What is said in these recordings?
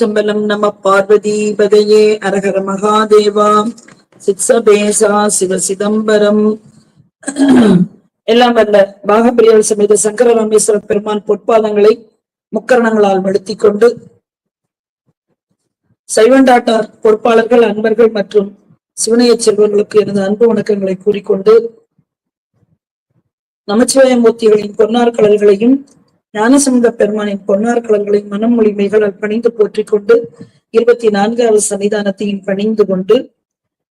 திருச்சிற்றம்பலம் நம பார்வதிபதையே அரகர மகாதேவா சித்சபேசா சிவ சிதம்பரம். எல்லாம் வல்ல பாகப்பிரியல் சமேத சங்கர ராமேஸ்வர பெருமான் பொற்பாதங்களை முக்கரணங்களால் வழுத்தி கொண்டு சைவண்டாட்டார் பொறுப்பாளர்கள் அன்பர்கள் மற்றும் சிவனைய செல்வங்களுக்கு எனது அன்பு வணக்கங்களை கூறிக்கொண்டு நமச்சிவாயமூர்த்திகளின் பொன்னார் கடல்களையும் ஞானசமுத பெருமானின் பொன்னார் கலங்களை மனம் மொழிமைகளால் பணிந்து போற்றிக் கொண்டு இருபத்தி நான்காவது சன்னிதானத்தையும் பணிந்து கொண்டு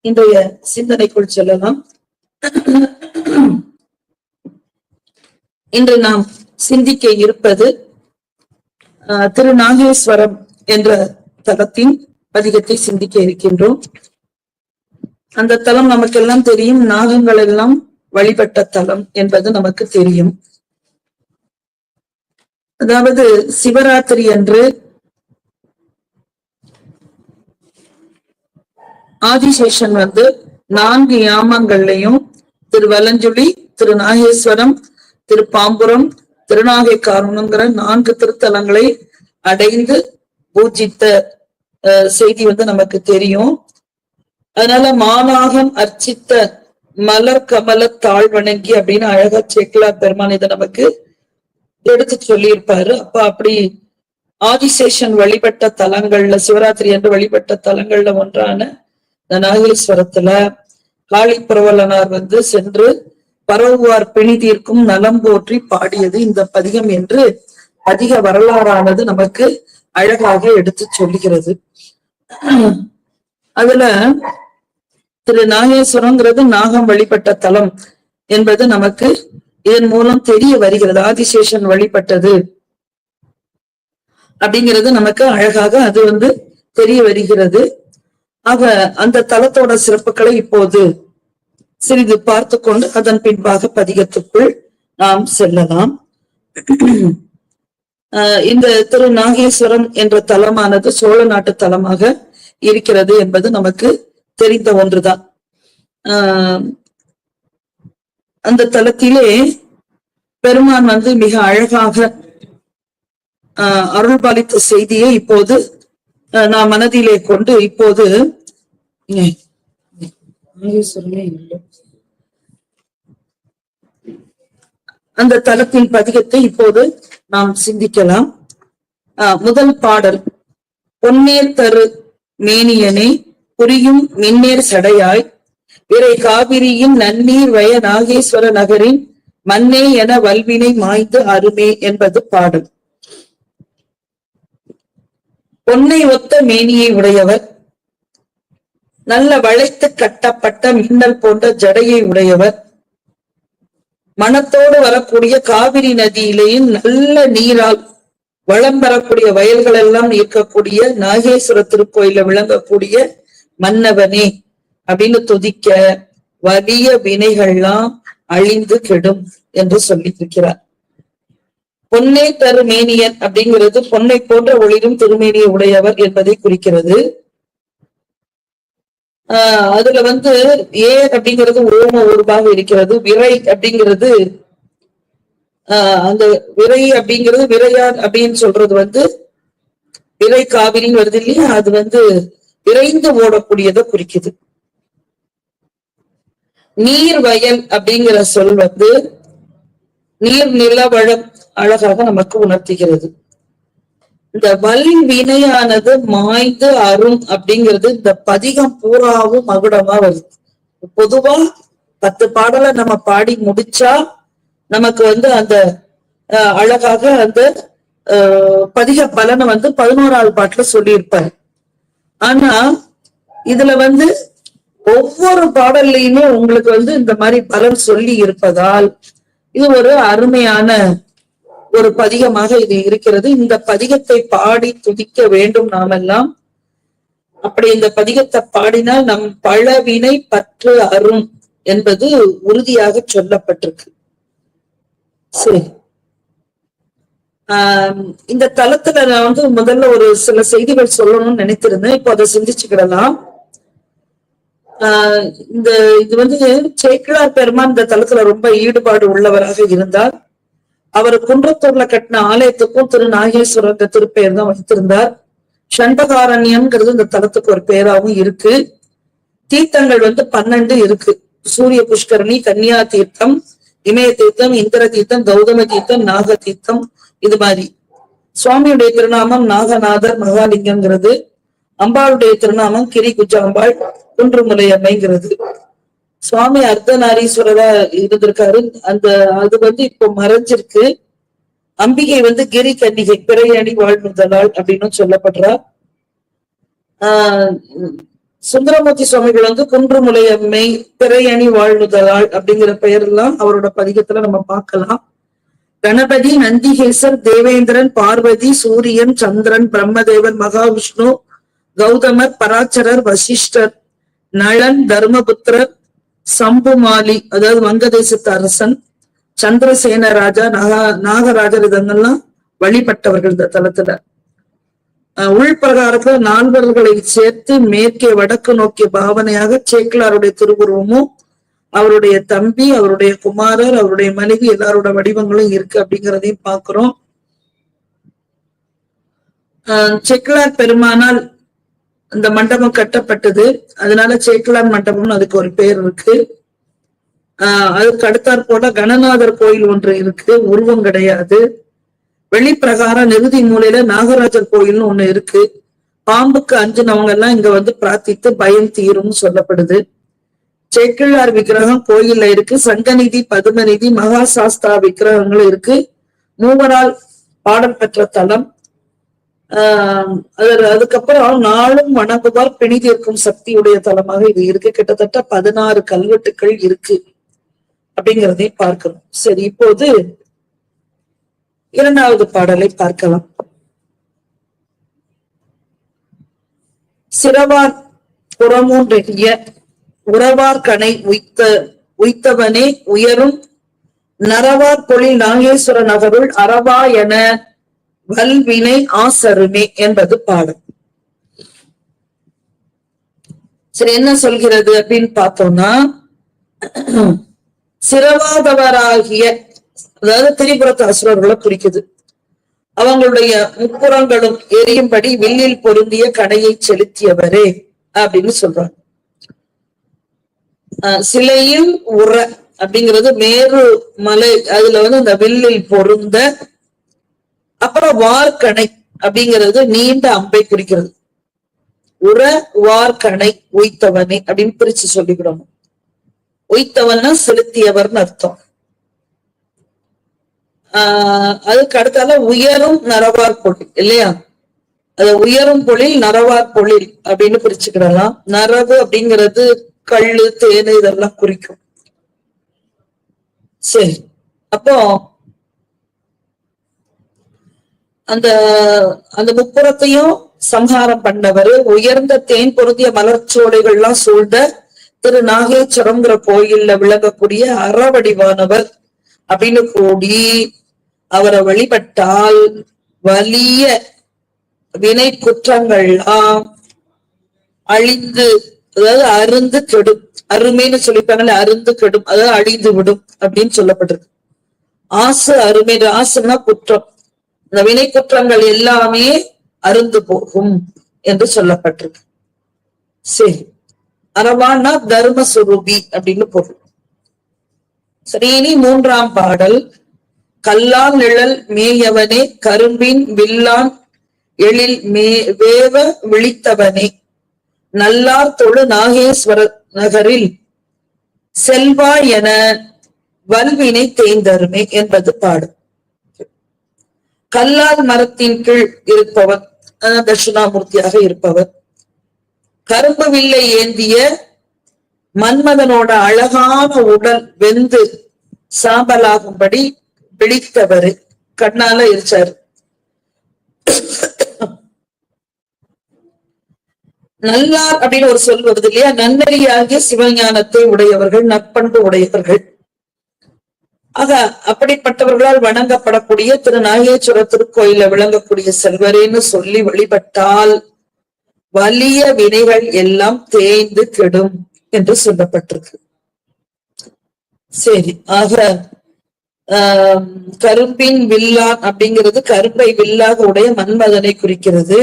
இன்றைய சிந்தனைக்குள் செல்லலாம். இன்று நாம் சிந்திக்க இருப்பது ஆஹ், திரு நாகேஸ்வரம் என்ற தலத்தின் பதிகத்தை சிந்திக்க இருக்கின்றோம். அந்த தலம் நமக்கெல்லாம் தெரியும் நாகங்கள் எல்லாம் வழிபட்ட தலம் என்பது நமக்கு தெரியும். அதாவது சிவராத்திரி அன்று ஆதிசேஷன் வந்து நான்கு யாமங்கள்லையும் திரு வலஞ்சுழி திரு நாகேஸ்வரம் திரு பாம்புரம் திருநாகை காரணங்கிற நான்கு திருத்தலங்களை அடைந்து பூஜித்த செய்தி வந்து நமக்கு தெரியும். அதனால மாநாகம் அர்ச்சித்த மலர் கமல தாழ் வணங்கி அப்படின்னு அழகா சேக்கலா பெருமான் இதை நமக்கு எடுத்து சொல்லியிருப்பாரு. அப்ப அப்படி ஆதிசேஷன் வழிபட்ட தலங்கள்ல சிவராத்திரி என்று வழிபட்ட தலங்கள்ல ஒன்றான இந்த நாகேஸ்வரத்துல காளி பிரபலனார் வந்து சென்று பரவுவார் பிணி தீர்க்கும் நலம் போற்றி பாடியது இந்த பதிகம் என்று அதிக வரலாறானது நமக்கு அழகாக எடுத்து சொல்லுகிறது. அதுல திரு நாகேஸ்வரங்கிறது நாகம் வழிபட்ட தலம் என்பது நமக்கு இதன் மூலம் தெரிய வருகிறது ஆதிசேஷன் வழிபட்டது. அப்படிங்கிறது நமக்கு அழகாக அது வந்து தெரிய வருகிறது. ஆக அந்த தலத்தோட சிறப்புகளை இப்போது சிறிது பார்த்து கொண்டு அதன் பின்பாக பதிகத்துக்குள் நாம் செல்லலாம். இந்த திரு நாகேஸ்வரம் என்ற தலமானது சோழ நாட்டு தலமாக இருக்கிறது என்பது நமக்கு தெரிந்த ஒன்றுதான். ஆஹ் அந்த தலத்திலே பெருமான் வந்து மிக அழகாக ஆஹ் அருள் பாலித்த செய்தியை இப்போது நான் மனதிலே கொண்டு இப்போது அந்த தலத்தின் பதிகத்தை இப்போது நாம் சிந்திக்கலாம். ஆஹ் முதல் பாடல் பொன்னேர் தரு மேனியனே புரியும் மின்னேர் சடையாய் விரை காவிரியின் நன்னீர் வய நாகேஸ்வர நகரின் மன்னே என வல்வினை மாய்ந்து அருமே என்பது பாடல். பொன்னை ஒத்த மேனியை உடையவர் நல்ல வளைத்து கட்டப்பட்ட மின்னல் போன்ற ஜடையை உடையவர் மனத்தோடு வரக்கூடிய காவிரி நதியிலேயும் நல்ல நீரால் வளம் பெறக்கூடிய வயல்கள் எல்லாம் இருக்கக்கூடிய நாகேஸ்வர திருக்கோயில விளங்கக்கூடிய மன்னவனே. அப்படின்னு துதிக்க வலிய வினைகள்லாம் அழிந்து கெடும் என்று சொல்லி இருக்கிறார் பொன்னை தருமேனியன் அப்படிங்கிறது பொன்னை போன்ற ஒளிரும் திருமேனியை உடையவர் என்பதை குறிக்கிறது. ஆஹ் அதுல வந்து ஏ அப்படிங்கிறது ஓம உருவாக இருக்கிறது விரை அப்படிங்கிறது ஆஹ் அந்த விரை அப்படிங்கிறது விரையார் அப்படின்னு சொல்றது வந்து விரை காவிரின்னு வருது இல்லையா? அது வந்து விரைந்து ஓடக்கூடியதை குறிக்குது. நீர் வயல் அப்படிங்கிற சொல் வந்து நீர் நிலவழம் அழகாக நமக்கு உணர்த்துகிறது. இந்த வலி வினையானது மாய்ந்து அரும் அப்படிங்கிறது இந்த பதிகம் பூராவும் மகுடமா வருது. பொதுவா பத்து பாடலை நம்ம பாடி முடிச்சா நமக்கு வந்து அந்த அஹ், அழகாக அந்த பதிக பலனை வந்து பதினோராவது பாட்டுல சொல்லியிருப்பாரு. ஆனா இதுல வந்து ஒவ்வொரு பாடல்லையுமே உங்களுக்கு வந்து இந்த மாதிரி பலன் சொல்லி இருப்பதால் இது ஒரு அருமையான ஒரு பதிகமாக இது இருக்கிறது. இந்த பதிகத்தை பாடி துதிக்க வேண்டும் நாமெல்லாம். அப்படி இந்த பதிகத்தை பாடினால் நம் பழவினை பற்று அரும் என்பது உறுதியாக சொல்லப்பட்டிருக்கு. சரி. ஆஹ் இந்த தளத்துல நான் வந்து முதல்ல ஒரு சில செய்திகள் சொல்லணும்னு நினைத்திருந்தேன். இப்போ அதை சிந்திச்சுக்கிடலாம். இந்த இது வந்து சேக்கிழார் பெருமான் இந்த தளத்துல ரொம்ப ஈடுபாடு உள்ளவராக இருந்தார். அவர் குன்றத்தூர்ல கட்டின ஆலயத்துக்கும் திரு நாகேஸ்வரர் திருப்பெயர் தான் வகித்திருந்தார். சண்டகாரண்யம்ங்கிறது இந்த தலத்துக்கு ஒரு பெயராகவும் இருக்கு. தீர்த்தங்கள் வந்து பன்னெண்டு இருக்கு. சூரிய புஷ்கரணி கன்னியா தீர்த்தம் இமய தீர்த்தம் இந்திர தீர்த்தம் கௌதம தீர்த்தம் நாக தீர்த்தம் இது மாதிரி. சுவாமியுடைய திருநாமம் நாகநாதர் மகாலிங்கம்ங்கிறது. அம்பாளுடைய திருநாமம் கிரி குஜாம்பாள் குன்றுமுலை அம்மைங்கிறது சுவாமி அர்த்தநாரீஸ்வரரா இருந்திருக்காரு. அந்த அது வந்து இப்போ மறைஞ்சிருக்கு. அம்பிகை வந்து கிரி கன்னிகை பிறையணி வாழ்முதலாள் அப்படின்னு சொல்லப்படுறா. ஆஹ் சுந்தரமூர்த்தி சுவாமிகள் வந்து குன்றுமுலை அம்மை பிறையணி வாழ்முதலாள் அப்படிங்கிற பெயர்லாம் அவரோட பதிகத்துல நம்ம பார்க்கலாம். கணபதி நந்திகேசர் தேவேந்திரன் பார்வதி சூரியன் சந்திரன் பிரம்மதேவன் மகாவிஷ்ணு கௌதமர் பராச்சரர் வசிஷ்டர் நளன் தர்மபுத்திரர் சம்புமாலி அதாவது வங்கதேசத்து அரசன் சந்திரசேன ராஜா நாகா நாகராஜர் இதெல்லாம் வழிபட்டவர்கள் இந்த தலத்துல. உள்பிரகாரத்துல நால்வர்களை சேர்த்து மேற்கே வடக்கு நோக்கிய பாவனையாக சேக்கிலாருடைய திருவுருவமும் அவருடைய தம்பி அவருடைய குமாரர் அவருடைய மனைவி எல்லாரோட வடிவங்களும் இருக்கு அப்படிங்கிறதையும் பாக்குறோம். ஆஹ் செக்கிலார் பெருமானால் இந்த மண்டபம் கட்டப்பட்டது. அதனால சேக்கிலார் மண்டபம்னு அதுக்கு ஒரு பேர் இருக்கு. ஆஹ் அதுக்கு அடுத்தாற் போல கணநாதர் கோயில் ஒன்று இருக்கு. உருவம் கிடையாது. வெளிப்பிரகாரம் நிறுதி மூலையில நாகராஜர் கோயில்னு ஒண்ணு இருக்கு. பாம்புக்கு அஞ்சினவங்க எல்லாம் இங்க வந்து பிரார்த்தித்து பயம் தீரும்னு சொல்லப்படுது. சேக்கிழார் விக்கிரகம் கோயில்ல இருக்கு. சங்கநிதி பதுமநிதி மகாசாஸ்தா விக்கிரகங்களும் இருக்கு. மூவரால் பாடல் பெற்ற தலம். அது அதுக்கப்புறம் நாளும் வணங்குவார் பிணி தீர்க்கும் சக்தியுடைய தலமாக இது இருக்கு. கிட்டத்தட்ட பதினாறு கல்வெட்டுக்கள் இருக்கு அப்படிங்கிறதையும் பார்க்கணும். சரி இப்போது இரண்டாவது பாடலை பார்க்கலாம். சிறவார் புறமூன்றிய உறவார் கனை உய்த்த உய்த்தவனே உயரும் நரவார் பொழில் நாகேஸ்வர நகருள் அறவா என வல்வினை ஆசருமே என்பது பாடம். சரி என்ன சொல்கிறது அப்படின்னு பார்த்தோம்னா சிறவாதவராகிய அதாவது திரிபுரத்து அசுரர்களை குறிக்குது. அவங்களுடைய முப்புறங்களும் எரியும்படி வில்லில் பொருந்திய கடையை செலுத்தியவரே அப்படின்னு சொல்றாங்க. ஆஹ் சிலையில் உர அப்படிங்கிறது மேரு மலை அதுல வந்து அந்த வில்லில் பொருந்த அப்புறம் வார்கணை அப்படிங்கிறது நீண்ட அம்பை குறிக்கிறது. உர வார்கணை உய்த்தவனே அப்படின்னு பிரிச்சு சொல்லிக்கிடணும். உய்த்தவன்னா செலுத்தியவர்னு அர்த்தம். ஆஹ் அதுக்கு அடுத்தால உயரும் நரவார் பொழில் இல்லையா? அது உயரும் பொழில் நரவார் பொழில் அப்படின்னு பிரிச்சுக்கிடலாம். நரவு அப்படிங்கிறது கள்ளு தேனு இதெல்லாம் குறிக்கும். சரி. அப்போ அந்த அந்த முப்புறத்தையும் சம்ஹாரம் பண்ணவர். உயர்ந்த தேன் பொருந்திய மலர்ச்சோலைகள்லாம் சூழ்ந்த திரு நாகேஸ்வரம்ங்கிற கோயில்ல விளங்கக்கூடிய அறவடிவானவர். அப்படின்னு கூடி அவரை வழிபட்டால் வலிய வினை குற்றங்கள்லாம் அழிந்து அதாவது அருந்து கெடும் அருமைன்னு சொல்லிப்பாங்கல்ல அருந்து கெடும் அதாவது அழிந்து விடும் அப்படின்னு சொல்லப்பட்டிருக்கு. ஆசு அருமை ஆசுன்னா குற்றம். இந்த வினை குற்றங்கள் எல்லாமே அருந்து போகும் என்று சொல்லப்பட்டிருக்கு. சரி. அரவானா தர்ம சுரூபி அப்படின்னு பொருள். சரி இனி மூன்றாம் பாடல். கல்லால் நிழல் மேயவனே கரும்பின் வில்லான் எழில் மே வேவ விழித்தவனே. நல்லார் தொழு நாகேஸ்வர நகரில் செல்வா என வல்வினை தேய்ந்தருமே என்பது பாடும் கல்லால் மரத்தின் கீழ் இருப்பவர் தட்சிணாமூர்த்தியாக இருப்பவர். கரும்பு வில்லை ஏந்திய மன்மதனோட அழகான உடல் வெந்து சாம்பலாகும்படி பிடித்தவர். கண்ணால இருச்சாரு நல்லார் அப்படின்னு ஒரு சொல் வருது இல்லையா? நன்னறியாகிய சிவஞானத்தை உடையவர்கள் நற்பண்பு உடையவர்கள். ஆக அப்படிப்பட்டவர்களால் வணங்கப்படக்கூடிய திரு நாகேஸ்வர திருக்கோயில விளங்கக்கூடிய செல்வரேன்னு சொல்லி வழிபட்டால் வலிய வினைகள் எல்லாம் தேய்ந்து கெடும் என்று சொல்லப்பட்டிருக்கு. சரி ஆக ஆஹ் கரும்பின் வில்லான் அப்படிங்கிறது கரும்பை வில்லாக உடைய மன்மதனை குறிக்கிறது.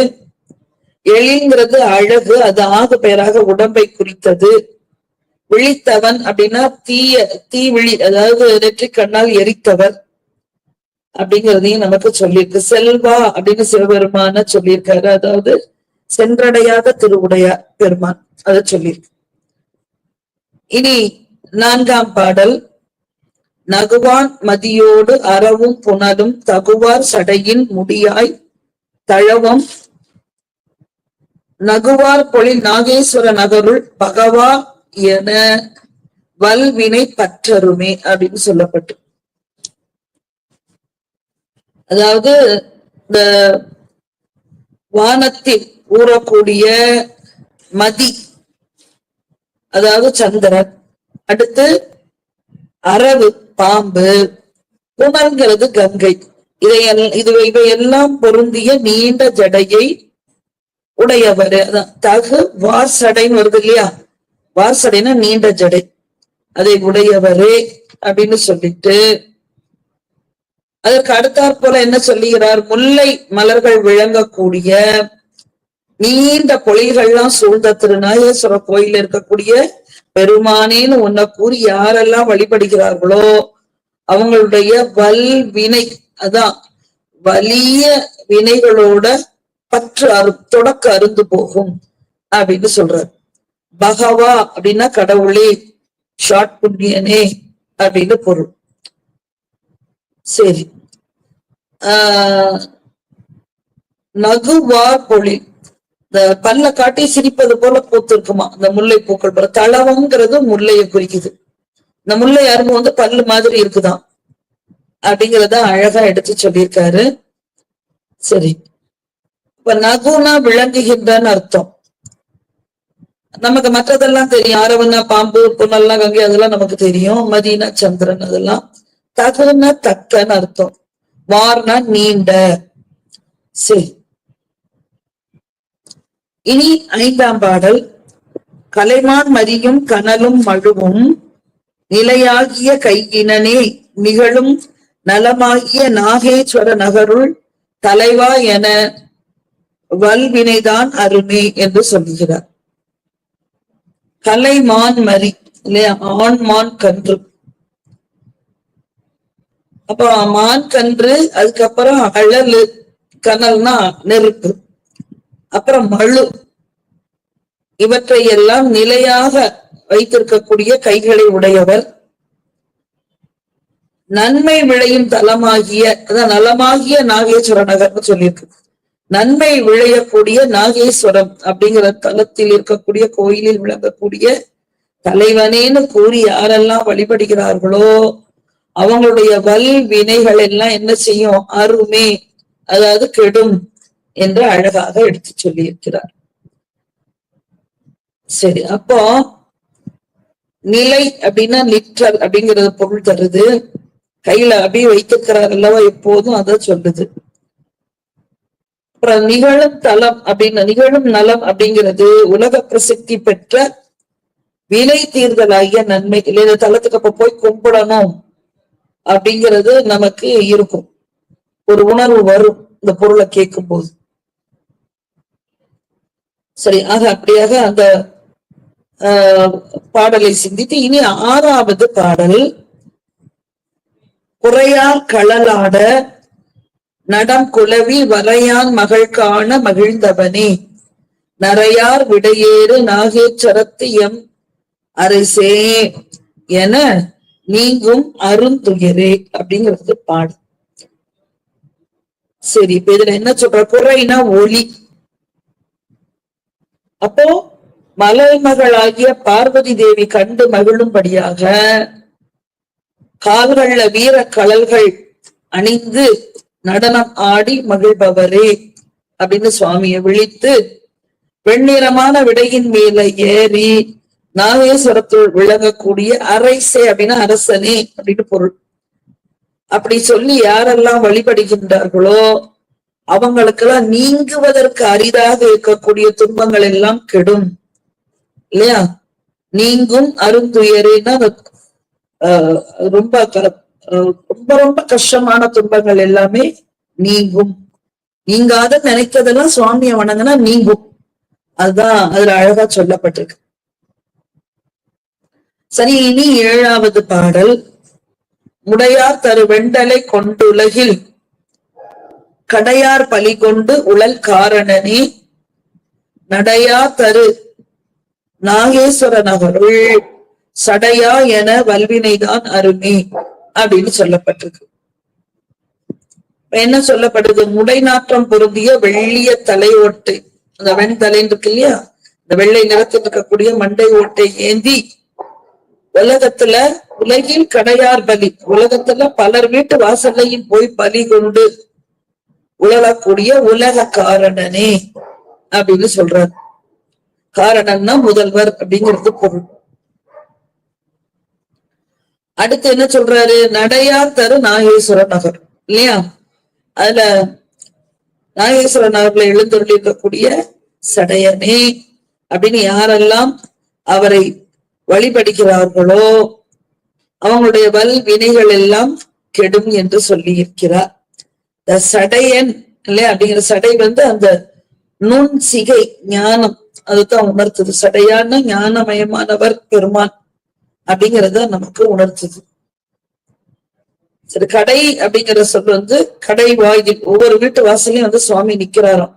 எழிங்கிறது அழகு அது ஆகு பெயராக உடம்பை குறித்தது. விழித்தவன் அப்படின்னா தீய தீ விழி அதாவது நெற்றிக் கண்ணால் எரித்தவர் அப்படிங்கிறதையும் நமக்கு சொல்லியிருக்கு. செல்வா அப்படின்னு சிவபெருமான சொல்லியிருக்காரு. அதாவது சென்றடையாத திருவுடைய பெருமான். அதை சொல்லியிருக்கு. இனி நான்காம் பாடல். நகுவான் மதியோடு அறவும் புனலும் தகுவார் சடையின் முடியாய் தழவம். நகுவார் பொழில் நாகேஸ்வர நகருள் பகவா என வல்வினை பற்றருமே அப்படின்னு சொல்லப்பட்டு. அதாவது இந்த வானத்தில் ஊறக்கூடிய மதி அதாவது சந்திரன் அடுத்து அரவு பாம்பு புனல்கிறது கங்கை. இதையெல்லாம் இது இவையெல்லாம் பொருந்திய நீண்ட ஜடையை உடையவர். அதான் தகு வாசடைன்னு வருது இல்லையா? வாரசடைனா நீண்ட ஜடை. அதை உடையவரே அப்படின்னு சொல்லிட்டு அதற்கு அடுத்தாற் போல என்ன சொல்லுகிறார்? முல்லை மலர்கள் விளங்கக்கூடிய நீண்ட பொழில்கள்லாம் சூழ்ந்த திருநாயேஸ்வர கோயில் இருக்கக்கூடிய பெருமானேன்னு உன்னை கூறி யாரெல்லாம் வழிபடுகிறார்களோ அவங்களுடைய வல் வினை அதான் வலிய வினைகளோட பற்று அரு தொடக்க அருந்து போகும் அப்படின்னு சொல்றாரு. பகவா அப்படின்னா கடவுளே ஷார்ட் புண்ணியனே அப்படின்னு பொருள். சரி. ஆஹ் நகுவார் பொழில் இந்த பல்ல காட்டி சிரிப்பது போல பூத்து இருக்குமா இந்த முல்லை பூக்கள் போல. தளவங்கிறது முல்லையை குறிக்குது. இந்த முல்லை அரும்பு வந்து பல்லு மாதிரி இருக்குதாம் அப்படிங்கறத அழகா எடுத்து சொல்லியிருக்காரு. சரி. இப்ப நகுனா விளங்குகின்றன்னு அர்த்தம். நமக்கு மற்றதெல்லாம் தெரியும். ஆரவனா பாம்பு புனல்லாம் கங்கை அதெல்லாம் நமக்கு தெரியும். மதினா சந்திரன் அதெல்லாம். தகுன தக்கன்னு அர்த்தம். வார்னா நீண்ட. சரி. இனி ஐந்தாம் பாடல். கலைமான் மதியும் கனலும் மழுவும் நிலையாகிய கையினனே நிகழும் நலமாகிய நாகேஸ்வர நகருள் தலைவா என வல்வினைதான் அருமை என்று சொல்லுகிறார் கலைமான் மரி இல்லையா? ஆண் மான் கன்று. அப்ப மான் கன்று அதுக்கப்புறம் அழலு கனல்னா நெருப்பு. அப்புறம் மழு. இவற்றை எல்லாம் நிலையாக வைத்திருக்கக்கூடிய கைகளை உடையவர். நன்மை விளையும் தலமாகிய அதான் நலமாகிய நாகேஸ்வர நகர்னு சொல்லியிருக்கு. நன்மை விளையக்கூடிய நாகேஸ்வரம் அப்படிங்கிற தலத்தில் இருக்கக்கூடிய கோயிலில் விளங்கக்கூடிய தலைவனேன்னு கூறி யாரெல்லாம் வழிபடுகிறார்களோ அவங்களுடைய வல் வினைகள் எல்லாம் என்ன செய்யும்? அருமே அதாவது கெடும் என்று அழகாக எடுத்து சொல்லி இருக்கிறார் சரி அப்போ நிலை அப்படின்னா நிற்றல் அப்படிங்கறது பொருள் தருது. கையில அப்படியே வைத்திருக்கிறார் அல்லவா எப்போதும் அதை சொல்லுது. அப்புறம் நிகழும் தலம் அப்படின்னு நிகழும் நலம் அப்படிங்கிறது உலக பிரசித்தி பெற்ற விலை தீர்தலாகிய நன்மை இல்லை இந்த தலத்துக்கு அப்ப போய் கும்பிடணும் அப்படிங்கிறது நமக்கு இருக்கும். ஒரு உணர்வு வரும் இந்த பொருளை கேட்கும் போது சரி ஆக அப்படியாக அந்த ஆஹ் பாடலை சிந்தித்து இனி ஆறாவது பாடல் குறையா களலாட நடம் குலவி வரையான் மகள் காண மகிழ்ந்தவனே. நரையார் விடையேறு நாகேச்சரத்து எம் அரசே என நீங்கும் அருந்துகிறே அப்படிங்கிறது பாடு சரி இப்ப இதுல என்ன சொல்ற? குறைனா ஒளி. அப்போ மலைமகளாகிய பார்வதி தேவி கண்டு மகிழும்படியாக கால்கள்ல வீர கலல்கள் அணிந்து நடனம் ஆடி மகிழ்பவரே அப்படின்னு சுவாமியை விழித்து வெண்ணிறமான விடையின் மேல ஏறி நாகேஸ்வரத்துள் விளங்கக்கூடிய அரைசே அப்படின்னா அரசனே அப்படின்னு பொருள். அப்படி சொல்லி யாரெல்லாம் வழிபடுகின்றார்களோ அவங்களுக்கெல்லாம் நீங்குவதற்கு அரிதாக இருக்கக்கூடிய துன்பங்கள் எல்லாம் கெடும். இல்லையா? நீங்கும் அருந்துயரேன்னா ஆஹ் ரொம்ப ரொம்ப ரொம்ப கஷ்டமான துன்பங்கள் எல்லாமே நீங்கும். நீங்காத நினைக்கிறதெல்லாம் சுவாமியை வணங்கினா நீங்கும். அதுதான் அதுல அழகா சொல்லப்பட்டிருக்கு. சரி இனி ஏழாவது பாடல். முடையார் தரு வெண்டலை கொண்டுலகில் கடையார் பலி கொண்டு உழல் காரணனே நடையா தரு நாகேஸ்வர நகருள் சடையா என வல்வினைதான் அருமே. அப்படின்னு சொல்லப்பட்டிருக்கு. என்ன சொல்லப்படுது? முடை நாற்றம் பொருந்திய வெள்ளிய தலை ஓட்டை. அந்த வெண் தலைன்னு இருக்கு இல்லையா? இந்த வெள்ளை நிறத்தில் இருக்கக்கூடிய மண்டை ஓட்டை ஏந்தி உலகத்துல உலகில் கடையார் பலி. உலகத்துல பலர் வீட்டு வாசல்லையும் போய் பலி கொண்டு உழலக்கூடிய உலக காரணனே அப்படின்னு சொல்றாரு. காரணம்னா முதல்வர் அப்படிங்கிறது பொருள். அடுத்து என்ன சொல்றாரு? நடையார் தரு நாகேஸ்வர நகர். இல்லையா? அதுல நாகேஸ்வர நகர்ல எழுந்தருளி இருக்கக்கூடிய சடையனே அப்படின்னு யாரெல்லாம் அவரை வழிபடுகிறார்களோ அவங்களுடைய வல் வினைகள் எல்லாம் கெடும் என்று சொல்லி இருக்கிறார் த சடையன் இல்லையா? அப்படிங்கிற சடை வந்து அந்த நுண் சிகை ஞானம். அதுதான் உணர்த்துது. சடையான ஞானமயமானவர் பெருமான். அப்படிங்கறத நமக்கு உணர்த்துது சரி கடை அப்படிங்கிற சொல் வந்து கடை வாயில் ஒவ்வொரு வீட்டு வாசலையும் வந்து சுவாமி நிக்கிறாராம்.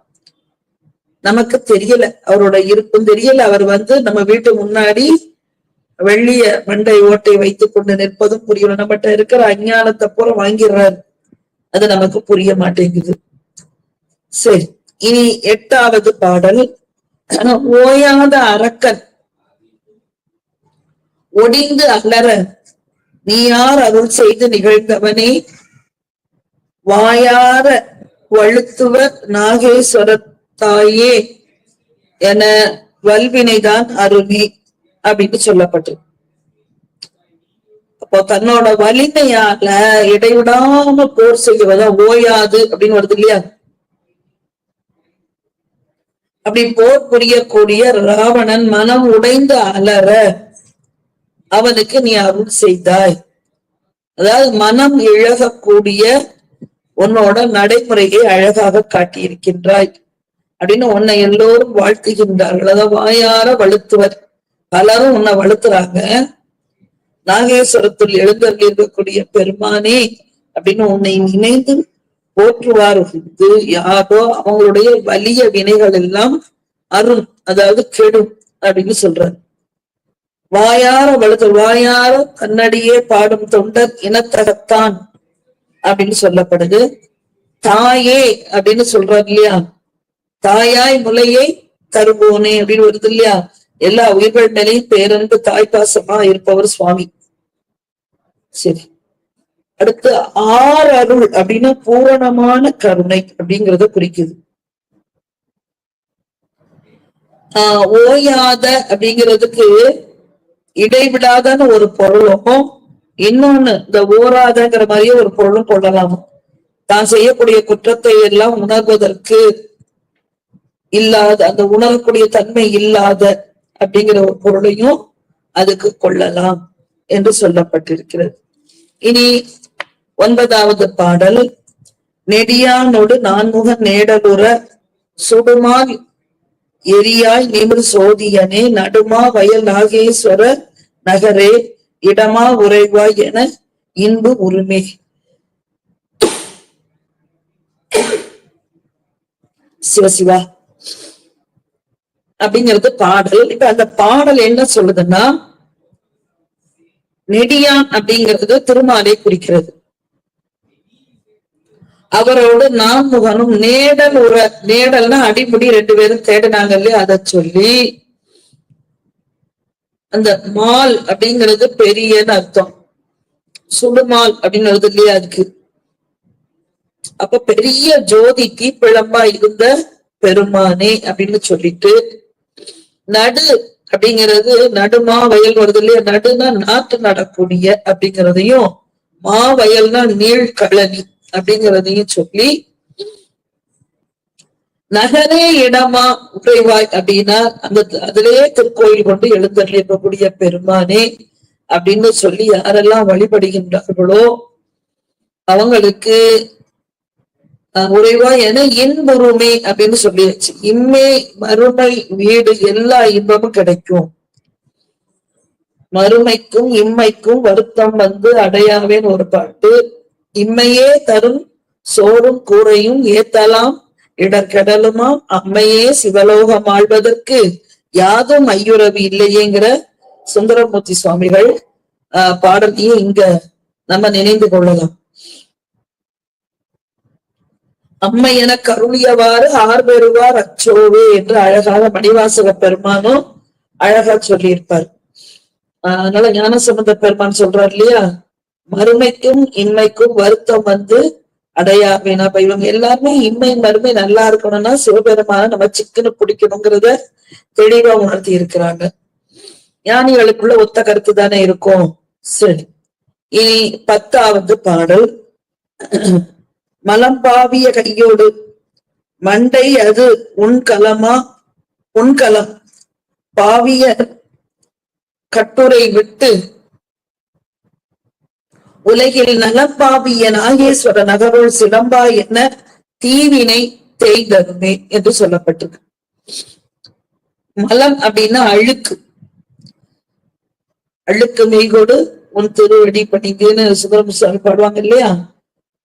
நமக்கு தெரியல அவரோட இருப்பும் தெரியல. அவர் வந்து நம்ம வீட்டு முன்னாடி வெள்ளிய மண்டை ஓட்டை வைத்துக் கொண்டு நிற்பதும் புரியல. நம்மகிட்ட இருக்கிற அஞ்ஞானத்தை பூரா வாங்கிடுறாரு. அது நமக்கு புரிய மாட்டேங்குது. சரி இனி எட்டாவது பாடல். ஓயாத அரக்கன். ஒடிந்து அலற. நீ யார் அருள் செய்து நிகழ்ந்தவனே? வாயார வழுத்துவர் நாகேஸ்வர தாயே என வல்வினைதான் அருவி அப்படின்னு சொல்லப்பட்டு. அப்போ தன்னோட வலிமையால இடைவிடாம போர் செய்வதா ஓயாது அப்படின்னு வருது இல்லையா? அப்படி போர் புரியக்கூடிய ராவணன் மனம் உடைந்து அலற. அவனுக்கு நீ அருள் செய்தாய். அதாவது மனம் இழகக்கூடிய உன்னோட நடைமுறையை அழகாக காட்டியிருக்கின்றாய். அப்படின்னு உன்னை எல்லோரும் வாழ்த்துகின்றார்கள். அதாவது வாயார வலுத்துவர் பலரும் உன்னை வலுத்துறாங்க நாகேஸ்வரத்தில் எழுந்தர்கள் இருக்கக்கூடிய பெருமானே அப்படின்னு உன்னை நினைந்து போற்றுவார்கள் யாரோ அவங்களுடைய வலிய வினைகள் எல்லாம் அருள் அதாவது கெடும் அப்படின்னு சொல்றாரு. வாயார வலுத்த வாயார கண்ணடியே பாடும் தொண்டர் இனத்தகத்தான் அப்படின்னு சொல்லப்படுது. தாயே அப்படின்னு சொல்றாரு இல்லையா? தாயாய் முலையை தருவோனே அப்படின்னு வருது இல்லையா? எல்லா உயிர்கள் மேலையும் பேரன்பு தாய்ப்பாசமா இருப்பவர் சுவாமி. சரி. அடுத்து ஆறு அருள் அப்படின்னா பூரணமான கருணை அப்படிங்கிறத குறிக்குது. ஆஹ் ஓயாத அப்படிங்கிறதுக்கு இடைவிடாதன்னு ஒரு பொருளும் இன்னொன்னு இந்த ஓராதங்கிற மாதிரியே ஒரு பொருளும் கொள்ளலாம்? தான் செய்யக்கூடிய குற்றத்தை எல்லாம் உணர்வதற்கு இல்லாத அந்த உணரக்கூடிய தன்மை இல்லாத அப்படிங்கிற ஒரு பொருளையும் அதுக்கு கொள்ளலாம் என்று சொல்லப்பட்டிருக்கிறது. இனி ஒன்பதாவது பாடல். நெடியானோடு நான்முக நேடலுற சுடுமால் எரியாய் நிமிர் சோதியனே நடுமா வயல் நாகேஸ்வர நகரே இடமா உறைவாய் என இன்பு உரிமை. சிவசிவா அப்படிங்கிறது பாடல். இப்ப அந்த பாடல் என்ன சொல்லுதுன்னா நெடியான் அப்படிங்கிறது திருமாலை குறிக்கிறது. அவரோடு நான்முகனும் நேடல் உற நேடல்னா அடிமுடி ரெண்டு பேரும் தேடினாங்க இல்லையா? அதை சொல்லி அந்த மால் அப்படிங்கிறது பெரியன்னு அர்த்தம். சுடுமால் அப்படின்னு வருது இல்லையா அதுக்கு? அப்ப பெரிய ஜோதி தீப்பிழம்பா இருந்த பெருமானே அப்படின்னு சொல்லிட்டு நடு அப்படிங்கிறது நடுமா வயல் வருது இல்லையா? நடுனா நாட்டு நடக்கூடிய அப்படிங்கிறதையும் மா வயல்னா நீள் கழனி அப்படிங்கிறதையும் சொல்லி நகரே இடமா உறைவாய் அப்படின்னா அந்த அதிலேயே திருக்கோயில் கொண்டு எழுந்தருள் இருக்கக்கூடிய பெருமானே அப்படின்னு சொல்லி யாரெல்லாம் வழிபடுகின்றார்களோ அவங்களுக்கு உறைவா என இன்புறுமே அப்படின்னு சொல்லியாச்சு. இம்மை மறுமை வீடு எல்லா இன்பமும் கிடைக்கும். மறுமைக்கும் இம்மைக்கும் வருத்தம் வந்து அடையாவேன்னு ஒரு பாட்டு. இம்மையே தரும் சோறும் கூரையும் ஏத்தலாம். இடக்கடலுமாம் அம்மையே சிவலோகம் ஆழ்வதற்கு யாதும் ஐயுறவு இல்லையேங்கிற சுந்தரமூர்த்தி சுவாமிகள் ஆஹ் பாடலையே இங்க நம்ம நினைந்து கொள்ளலாம். அம்மை என கருளியவாறு ஆர் பெறுவார் அச்சோவே என்று அழகாக மணிவாசக பெருமானும் அழகா சொல்லியிருப்பார். ஆஹ் அதனால ஞானசம்பந்த பெருமான் சொல்றார் இல்லையா? மறுமைக்கும் இன்மைக்கும் வருத்தம் வந்து அடையா அப்ப இவங்க எல்லாருமே இம்மை மறுமை நல்லா இருக்கணும்னா சிவபெருமான நம்ம சிக்கனு பிடிக்கணுங்கிறத தெளிவா உணர்த்தி இருக்கிறாங்க. ஞானிகளுக்குள்ள ஒத்த கருத்து தானே இருக்கும். சரி. இனி பத்தாவது பாடல். மலம்பாவிய கையோடு மண்டை அது உன் கலமா? உன் கலம். பாவிய கட்டுரை விட்டு உலகில் நலம்பாவிய நாகேஸ்வர நகருள் சிலம்பா என்ன தீவினை தேய்தருமே என்று சொல்லப்பட்டிருக்கு. மலம் அப்படின்னா அழுக்கு. அழுக்கு மெய்கோடு உன் திருவடி பணிக்குன்னு சாமி பாடுவாங்க இல்லையா?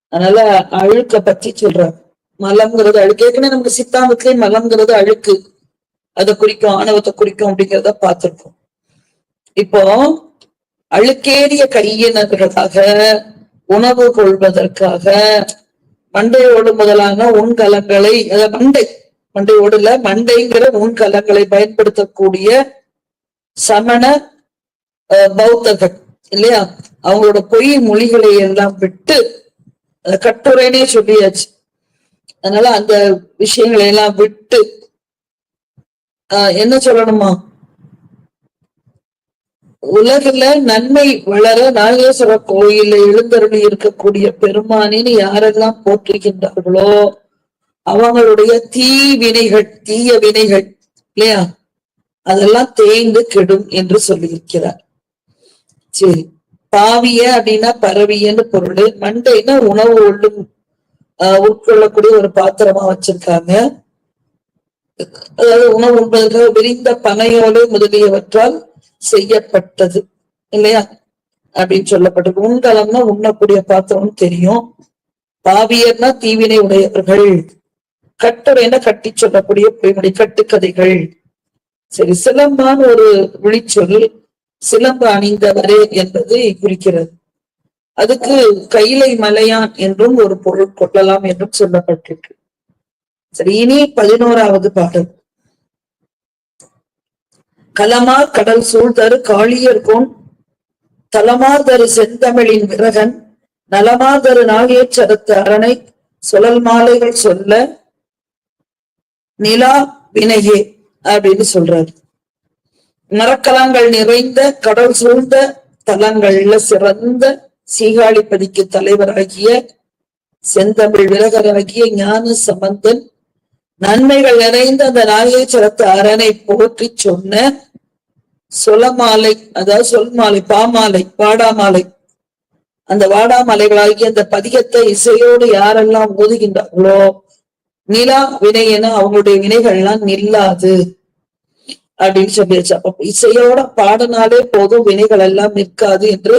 அதனால அழுக்க பத்தி சொல்றாங்க. மலம்ங்கிறது அழுக்கு. ஏற்கனவே நமக்கு சித்தாந்தத்திலே மலம்ங்கிறது அழுக்கு. அதை குறிக்கும் ஆணவத்தை குறிக்கும் அப்படிங்கிறத பார்த்திருக்கோம். இப்போ அழுக்கேறிய கையினர்களாக உணவு கொள்வதற்காக மண்டையோடு முதலான உண்கலங்களை மண்டை மண்டையோடுல மண்டைங்கிற உண்கலங்களை பயன்படுத்தக்கூடிய சமண பௌத்தர்கள் இல்லையா? அவங்களோட பொய் மொழிகளை எல்லாம் விட்டு அந்த கட்டுரைனே சொல்லியாச்சு. அதனால அந்த விஷயங்களை எல்லாம் விட்டு ஆஹ் என்ன சொல்லணுமா? உலகுல நன்மை வளர நாகேஸ்வர கோயில்ல எழுந்தருளி இருக்கக்கூடிய பெருமானின்னு யாரெல்லாம் போற்றுகின்றார்களோ அவங்களுடைய தீ வினைகள் தீய வினைகள் இல்லையா? அதெல்லாம் தேய்ந்து கெடும் என்று சொல்லியிருக்கிறார். சரி பாவிய அப்படின்னா பரவியன்னு பொருள். மண்டைன்னா உணவு உள்ளும் ஆஹ் உட்கொள்ளக்கூடிய ஒரு பாத்திரமா வச்சிருக்காங்க. அதாவது உணவு உண்பதற்காக விரிந்த பனையோடு முதலியவற்றால் செய்யப்பட்டது. இல்லையா? அப்படின்னு சொல்லப்பட்டது. உண்கலம்னா உண்ணக்கூடிய பாத்திரம்னு தெரியும். பாவியர்னா தீவினை உடையவர்கள். கட்டுரைன்னா கட்டி சொல்லக்கூடிய பொய்மொழி கட்டுக்கதைகள். சரி சிலம்பான் ஒரு விழிச்சொல் சிலம்பு அணிந்தவரே என்பது குறிக்கிறது. அதுக்கு கைலை மலையான் என்றும் ஒரு பொருள் கொள்ளலாம் என்றும் சொல்லப்பட்டிருக்கு. சரி இனி பதினோராவது பாடல். கலமார் கடல் சூழ்தரு காளியர்கோன் தலமார்தரு செந்தமிழின் விரகன். நலமார்தரு நாகேச்சரத்து அரணை. சுழல் மாலைகள் சொல்ல நிலா வினையே அப்படின்னு சொல்றாரு. மரக்கலங்கள் நிறைந்த கடல் சூழ்ந்த தலங்கள்ல சிறந்த சீகாழிப்பதிக்கு தலைவராகிய செந்தமிழ் விரகராகிய ஞான சம்பந்தன் நன்மைகள் நிறைந்த அந்த நாகேஸ்வரத்து அரணை போற்றி சொன்ன சொலமாலை அதாவது சொல்மாலை பாமாலை வாடாமாலை அந்த வாடாமலைகளாகிய அந்த பதிகத்தை இசையோடு யாரெல்லாம் ஓதுகின்றார்களோ நிலா வினை என அவங்களுடைய வினைகள்லாம் நில்லாது அப்படின்னு சொல்லியாச்சு. அப்ப இசையோட பாடினாலே போதும் வினைகள் எல்லாம் நிற்காது என்று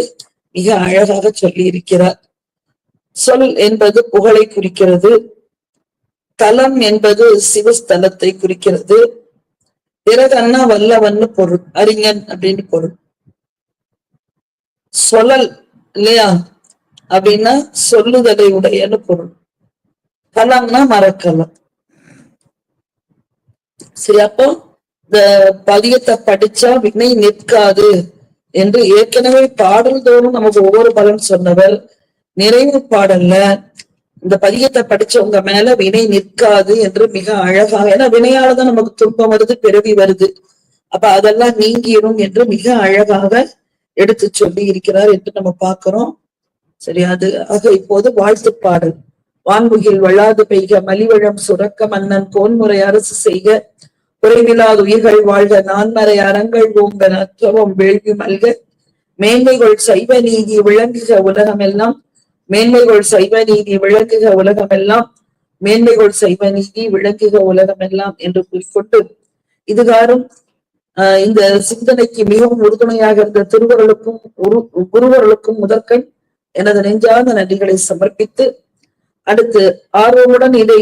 மிக அழகாக சொல்லி இருக்கிறார் சொல் என்பது புகழை குறிக்கிறது. தலம் என்பது சிவஸ்தலத்தை குறிக்கிறது. பிறகன்னா வல்லவன்னு பொருள் அறிஞன் அப்படின்னு பொருள். சொல்லல் இல்லையா? அப்படின்னா சொல்லுதலை உடையன்னு பொருள். கலம்னா மரக்கலம் சரி அப்போ இந்த பதியத்தை படிச்சா வினை நிற்காது என்று ஏற்கனவே பாடல் தோறும் நமக்கு ஒவ்வொரு பலன் சொன்னவர். நிறைவு பாடல்ல இந்த பதியத்தை படிச்சவங்க மேல வினை நிற்காது என்று மிக அழகாக ஏன்னா வினையாலதான் நமக்கு துன்பம் வருது பிறவி வருது. அப்ப அதெல்லாம் நீங்கிரும் என்று மிக அழகாக எடுத்து சொல்லி இருக்கிறார் என்று நம்ம பார்க்கிறோம். சரி அது ஆக இப்போது வாழ்த்து பாடல். வான்முகில் வளாது பெய்க மலிவழம் சுரக்க மன்னன் கோன்முறை அரசு செய்க. குறைவில்லாத உயிர்கள் வாழ்க நான்மறை அறங்கள் ஓங்க நற்றவம் வேள்வி மல்க. மேன்மைகள் சைவ நீதி விளங்குக உலகமெல்லாம் மேன்மைகள் சைவ நீதி விளங்குக உலகமெல்லாம் மேன்மைகள் சைவ நீதி விளக்குக உலகம் எல்லாம் என்று குறிக்கொண்டு இதுகாரும் ஆஹ் இந்த சிந்தனைக்கு மிகவும் உறுதுணையாக இருந்த திருவருளுக்கும் குருவர்களுக்கும் முதற்கண் எனது நெஞ்சார்ந்த நன்றிகளை சமர்ப்பித்து அடுத்து ஆர்வமுடன் இதை